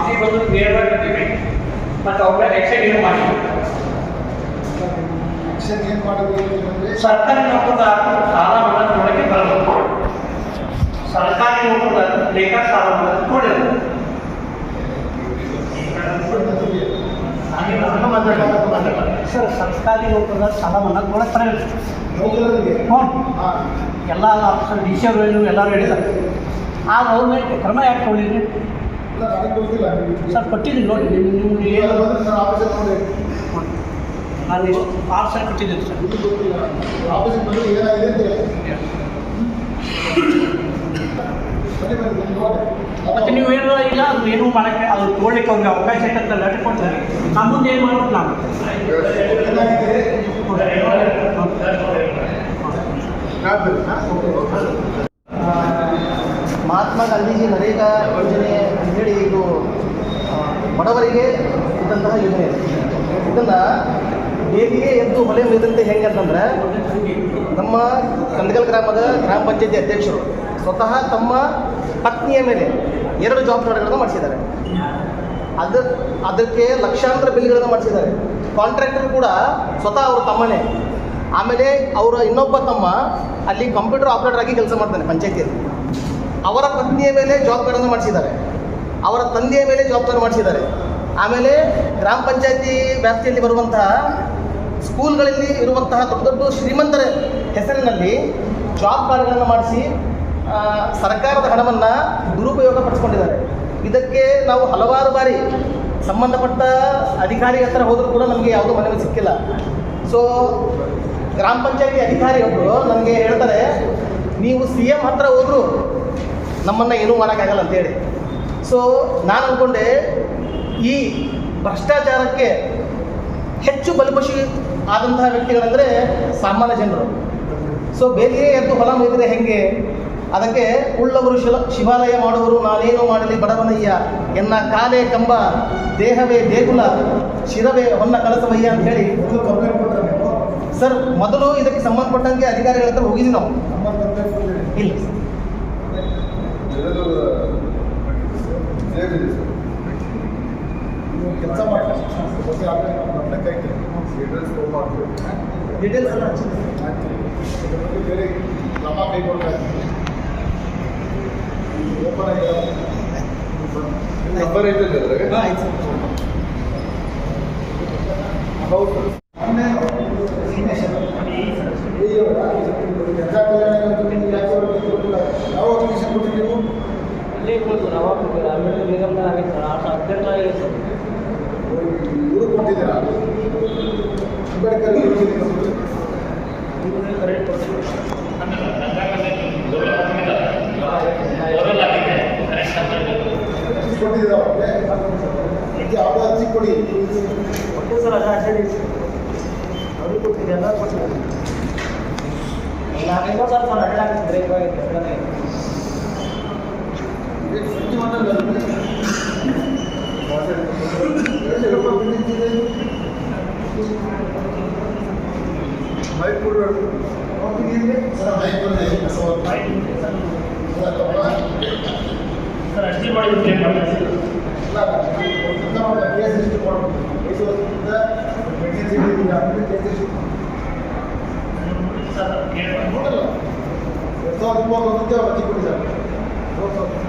ಆಫೀಸಿಗೆ ಬಂದು ನೇರವಾಗಿ ಮತ್ತು ಅವ್ರ ಮೇಲೆ ಎಕ್ಸೈಡ್ ಏನು ಮಾಡಿ ಏನು ಮಾಡಬೇಕು ಅಂದರೆ ಸರ್ಕಾರಿ ನೌಕರದಾರರು ಸಾಲ ನೋಡಕ್ಕೆ ಬರಬೇಕು ಸರ್ಕಾರಿ ನೌಕರದಾರರು ಲೇಖಾ ಸಾಲ ಮಾಡೋದು ಕೊಡಬೇಕು ಸರ್ ಸರ್ಕಾರಿ ನೌಕರದಾರ ಸಾಲ ಮನ್ನಾ ಕೊಡಕ್ಕೆ ಹ್ಞೂ. ಹಾಂ ಎಲ್ಲ ಆಫೀಸರ್ ಡಿ ಸಿ ಅವರು ಎಲ್ಲರೂ ಹೇಳಿದ್ದಾರೆ. ಆ ಗೌರ್ಮೆಂಟ್ ಕ್ರಮ ಯಾಕೆ ಗೊತ್ತಿಲ್ಲ ಸರ್ ಕೊಟ್ಟಿದ್ದೀನಿ ನೋಡಿ ನಿಮ್ಮ ನಿಮ್ಗೆ ಏನು ಏನು ಬಂದ್ರೆ ನಾನು ಆಫೀಸಿಗೆ ನೋಡಿ ನಾನು ಎಷ್ಟು ಆಫೀಸರ್ ಕೊಟ್ಟಿದ್ದೀನಿ ಸರ್ ಇದು ಗೊತ್ತಿಲ್ಲ ಆಫೀಸಿಗೆ ಬಂದು ಏನಾಗಿದೆ ಅಂತ ಹೇಳಿ ಬನ್ನಿ ಬನ್ನಿ ಬನ್ನಿ ನೋಡಿ ಮತ್ತೆ ನೀವು ಏನೋ ಇಲ್ಲ ಅದು ಏನೂ ಮಾಡೋಕ್ಕೆ ಅದು ತೊಗೊಳ್ಲಿಕ್ಕೆ ಅವ್ರಿಗೆ ಅವಕಾಶ ಐತೆ ಲೆಟರ್ ಕೊಡ್ತಾರೆ ನಮ್ಮ ಮುಂದೆ ಏನು ಮಾಡ್ಬೇಕು ನಾವು ಏನಾಗಿದೆ ಮಹಾತ್ಮ ಗಾಂಧೀಜಿ ನರೇಗಾ ಯೋಜನೆ ಬಡವರಿಗೆ ಇದ್ದಂತಹ ಯೋಜನೆ. ಇದೆ ಇದನ್ನು ಬೇಗಿಗೆ ಎದ್ದು ಹೊಲೆ ಮುಗಿದಂತೆ ಹೆಂಗೆ ಅಂತಂದರೆ, ನಮ್ಮ ಕಂದಗಲ್ ಗ್ರಾಮದ ಗ್ರಾಮ ಪಂಚಾಯತಿ ಅಧ್ಯಕ್ಷರು ಸ್ವತಃ ತಮ್ಮ ಪತ್ನಿಯ ಮೇಲೆ ಎರಡು ಜಾಬ್ ಮಾಡಿಸಿದ್ದಾರೆ. ಅದ, ಅದಕ್ಕೆ ಲಕ್ಷಾಂತರ ಬಿಲ್ಗಳನ್ನು ಮಾಡಿಸಿದ್ದಾರೆ. ಕಾಂಟ್ರಾಕ್ಟರ್ ಕೂಡ ಸ್ವತಃ ಅವ್ರ ತಮ್ಮನೇ. ಆಮೇಲೆ ಅವರ ಇನ್ನೊಬ್ಬ ತಮ್ಮ ಅಲ್ಲಿ ಕಂಪ್ಯೂಟರ್ ಆಪರೇಟರ್ ಆಗಿ ಕೆಲಸ ಮಾಡ್ತಾನೆ ಪಂಚಾಯತಿಯಲ್ಲಿ. ಅವರ ಪತ್ನಿಯ ಮೇಲೆ ಜಾಬ್ ಕಾರ್ಡನ್ನು ಮಾಡಿಸಿದ್ದಾರೆ. ಅವರ ತಂದೆಯ ಮೇಲೆ ಜವಾಬ್ದಾರಿ ಮಾಡಿಸಿದ್ದಾರೆ. ಆಮೇಲೆ ಗ್ರಾಮ ಪಂಚಾಯತಿ ವ್ಯಾಪ್ತಿಯಲ್ಲಿ ಬರುವಂತಹ ಸ್ಕೂಲ್ಗಳಲ್ಲಿ ಇರುವಂತಹ ದೊಡ್ಡ ದೊಡ್ಡ ಶ್ರೀಮಂತರ ಹೆಸರಿನಲ್ಲಿ ಜಾಬ್ ಕಾರ್ಡ್ಗಳನ್ನು ಮಾಡಿಸಿ ಸರ್ಕಾರದ ಹಣವನ್ನು ದುರುಪಯೋಗ ಪಡಿಸ್ಕೊಂಡಿದ್ದಾರೆ ಇದಕ್ಕೆ ನಾವು ಹಲವಾರು ಬಾರಿ ಸಂಬಂಧಪಟ್ಟ ಅಧಿಕಾರಿ ಹತ್ರ ಹೋದರೂ ಕೂಡ ನಮಗೆ ಯಾವುದೂ ಮನವಿ ಸಿಕ್ಕಿಲ್ಲ. ಸೊ ಗ್ರಾಮ ಪಂಚಾಯತಿ ಅಧಿಕಾರಿಯೊಬ್ಬರು ನಮಗೆ ಹೇಳ್ತಾರೆ, ನೀವು ಸಿ ಎಂ ಹತ್ರ ಹೋದರೂ ನಮ್ಮನ್ನು ಏನೂ ಮಾಡೋಕ್ಕಾಗಲ್ಲ ಅಂತೇಳಿ. ಸೊ ನಾನು ಅಂದ್ಕೊಂಡೆ ಈ ಭ್ರಷ್ಟಾಚಾರಕ್ಕೆ ಹೆಚ್ಚು ಬಲಿಪಶಿ ಆದಂತಹ ವ್ಯಕ್ತಿಗಳಂದರೆ ಸಾಮಾನ್ಯ ಜನರು. ಸೊ ಬೇಲಿಗೆ ಎದ್ದು ಹೊಲ ಮೇಲಿದೆ ಹೆಂಗೆ? ಅದಕ್ಕೆ ಉಳ್ಳವರು ಶಿಲ ಶಿವಾಲಯ ಮಾಡುವರು ನಾನೇನು ಮಾಡಲಿ ಬಡವನಯ್ಯ. ಎನ್ನ ಕಾಲೇ ಕಂಬ ದೇಹವೇ ದೇಗುಲ ಶಿರವೇ ಹೊನ್ನ ಕಲಸವಯ್ಯ ಅಂತ ಹೇಳಿ ಸರ್ ಮೊದಲು ಇದಕ್ಕೆ ಸಂಬಂಧಪಟ್ಟಂಗೆ ಅಧಿಕಾರಿಗಳ ಹತ್ರ ಹೋಗಿದ್ವಿ ನಾವು. ನಮ್ಮ ಕಂಪ್ಲೇಂಟ್ ಸರ್ ನೀವು ಕೆಲಸ ಮಾಡಿ ಮತ್ತೆ ಆಮೇಲೆ ನಮ್ಮ ಗಮನ ಕೈ ಡೀಟೇಲ್ಸ್ ಎಲ್ಲ. ಇದ್ರ ಬಗ್ಗೆ ಬೇರೆ ಕ್ರಮ ಕೈಗೊಳ್ತಾ ಇದ್ದೀವಿ ಓಪನ್ ಆಗಿ ನಂಬರ್ ಐತೆ ಅದ್ರಾಗ ಸರ್ ಕೊಡ್ತೀವಿ ಎಲ್ಲ ಕೊಡ್ತೀವಿ ನಾಲ್ಕೈದು ಸ್ವಲ್ಪ ಅಡ್ಡಾಗಿತ್ತು ಬ್ರೇಕ್ ಆಗಿತ್ತು ಸರ್ ಮೈಕ್ ಬಂದ್ರೆ ಸರ್ ಅರ್ಜಿ ಮಾಡಿದ್ದು ಏನು ಮಾಡ್ತೀವಿ ಕೇಸ್ ಎಷ್ಟು ಕೊಡಬೇಕು ಐದು ವರ್ಷದಿಂದ ಮೆಡಿಸಿನ್ ಸಿಗಲಿಲ್ಲ ಅಂದರೆ ಕೇಸ್ ಎಷ್ಟು ಸರ್ ನೋಡಲ್ಲ ಎರಡು ಸಾವಿರದ ಇಪ್ಪತ್ತೊಂದಕ್ಕೆ ಅವ್ರು ಅರ್ಜಿ ಕೊಟ್ಟಿದ್ದಾರೆ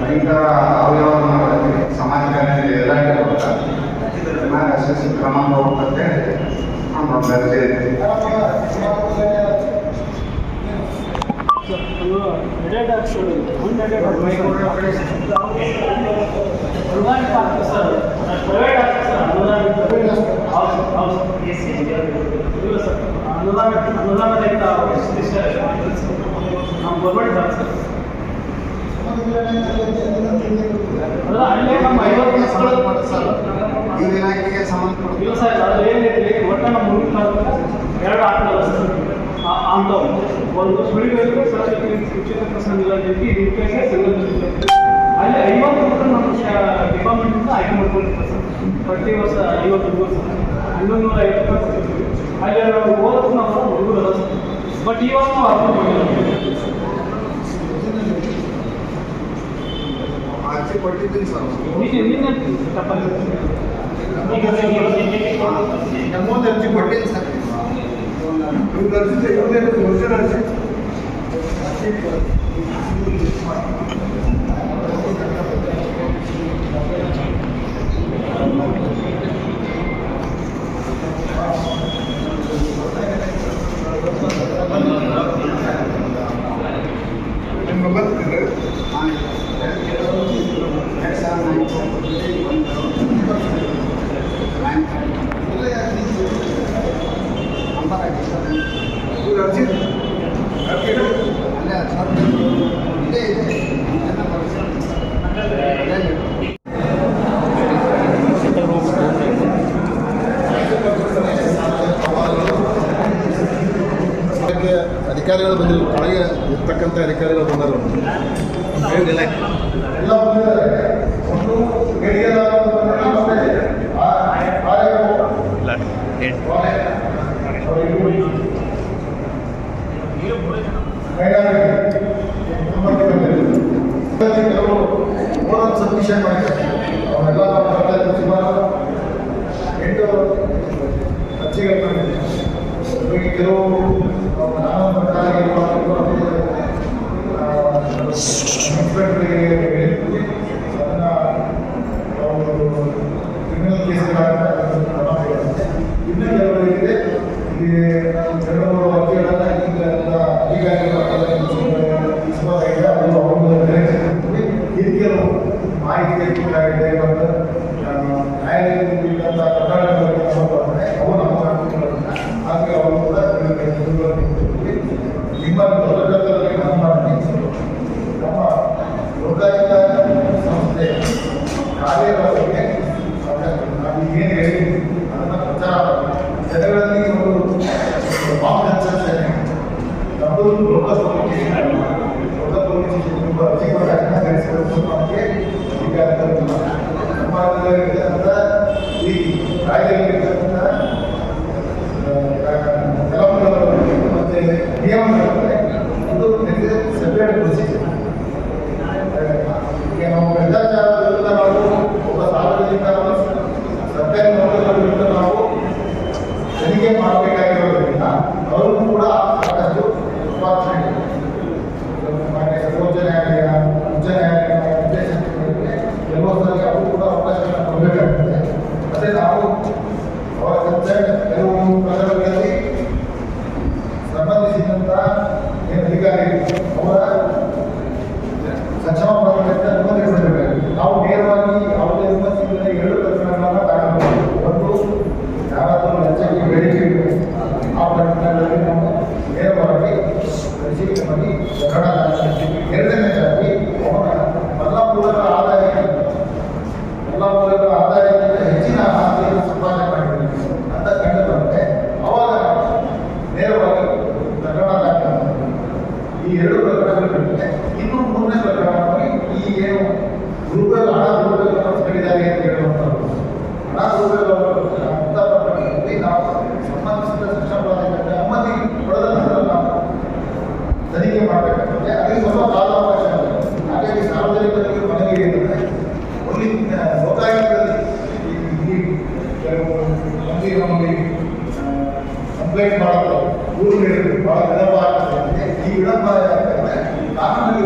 ಭಯಂಕರ ಅವಯವನ್ನ ಮಾಡ್ತೀವಿ ಸಮಾಜ ಕಲ್ಯಾಣ ಇಲಾಖೆ ಬರ್ತಾರೆ ಮ್ಯಾಗ ಅಷ್ಟು ಕ್ರಮ ತಗೋಬೇಕಂತೆ ನಮ್ಮ ಬೆಳೆದಿದ್ದೀವಿ ಅಲ್ಲೇ ನಮ್ಮ ಗೌರ್ಮೆಂಟ್ ಇಲಾಖೆಗೆ ಸಂಬಂಧಪಟ್ಟ ಸರ್ ಅದು ಏನೈತಿ ಒಟ್ಟ ನಮ್ಮ ಹುಡುಗ ಎರಡು ಅಂತವು ಒಂದು ಸುಳಿಬೇಕು ಸ್ವಚ್ಛತೆ ಉಚಿತ ಪ್ರಸಂಗ ಇಲಾಖೆಗೆ ಇದಕ್ಕೆ ಸಿಂಗಲ್ ಅಲ್ಲಿ ಐವತ್ತು ಮಕ್ಕಳು ನಮ್ಮ ಡಿಪಾರ್ಟ್ಮೆಂಟಿಂದ ಆಯ್ಕೆ ಮಾಡ್ಕೊಂಡಿರ್ತಾರೆ ಸರ್. ಪ್ರತಿ ವರ್ಷ ಐವತ್ತು ಹುಡುಗರು ಸರ್ ಹನ್ನೊಂದು ನೂರ ಐವತ್ತು. ಅಲ್ಲಿ ನಾವು ಓದಕ್ಕೆ ನಾವು ಹುಡುಗರು ಬಟ್ ಇವತ್ತು ನಾವು ಅರ್ಥ ಮಾಡಿಲ್ಲ ಅರ್ಜಿ ಕೊಟ್ಟಿದ್ದೀನಿ ಸರ್ ನಿನ್ನೆ ನಿನ್ನೆ ತಪ್ಪಲ್ಲಿ ನಮ್ಮೊಂದು ಅರ್ಜಿ ಕೊಟ್ಟಿದ್ದೀನಿ ಸರ್ ಇವ್ರು ಅರ್ಜಿ ಇವ್ರದ್ದು ಒರಿಜಿನಲ್ ಅರ್ಜಿ ನಿಮ್ಮ ಬರ್ತಿದ್ರೆ ಅಧಿಕಾರಿಗಳು ಬಂದಿಲ್ಲ ಒಳಗೆ ಇರ್ತಕ್ಕಂಥ ಅಧಿಕಾರಿಗಳು ಬಂದರು ಎಲ್ಲ ಕೈಗಾರಿಕೆ ಸಂಬಂಧ ಬಂದಿದೆ. ಇದರಲ್ಲಿ ಕೆಲವು ಓರಲ್ ಸಬ್ಮಿಷನ್ ಮಾಡಿದ್ದಾರೆ ಅವನ್ನೆಲ್ಲ ನಾವು ಬರ್ತಾ ಇದ್ದೀವಿ. ಸುಮಾರು ಎಂಟು ಅರ್ಜಿಗಳು ಬಂದಿದೆ ಇವಾಗ ಕೆಲವು ನಿಮ್ಮ ದೊಡ್ಡದಲ್ಲಿ ನಮ್ಮ ನಮ್ಮ ಸಂಸ್ಥೆ ಕಾರ್ಯಗಳಿಗೆ ನಾವು ಏನು ಹೇಳಿದ್ವಿ ಅದನ್ನು ಪ್ರಚಾರ. ಜನಗಳಲ್ಲಿ ಒಂದು ಕಾನ್ಫಿಡೆನ್ಸ್ ನಮ್ಮದು ಲೋಕಸಭೆಗೆ ಲೋಕಸಭೆಗೆ ತುಂಬ ಅರ್ಜಿಗಳು ಅನುಸರಿಸಬೇಕು ನಮಗೆ ಅಧಿಕಾರ ಇಲ್ಲ. ನಮ್ಮ ಇರ್ತಕ್ಕಂಥ ಈ ರಾಜ್ಯದಲ್ಲಿರ್ತಕ್ಕಂಥ பாடத்தில் ஊரில் பாட விதமாக இவ்விடம் காரணங்கள்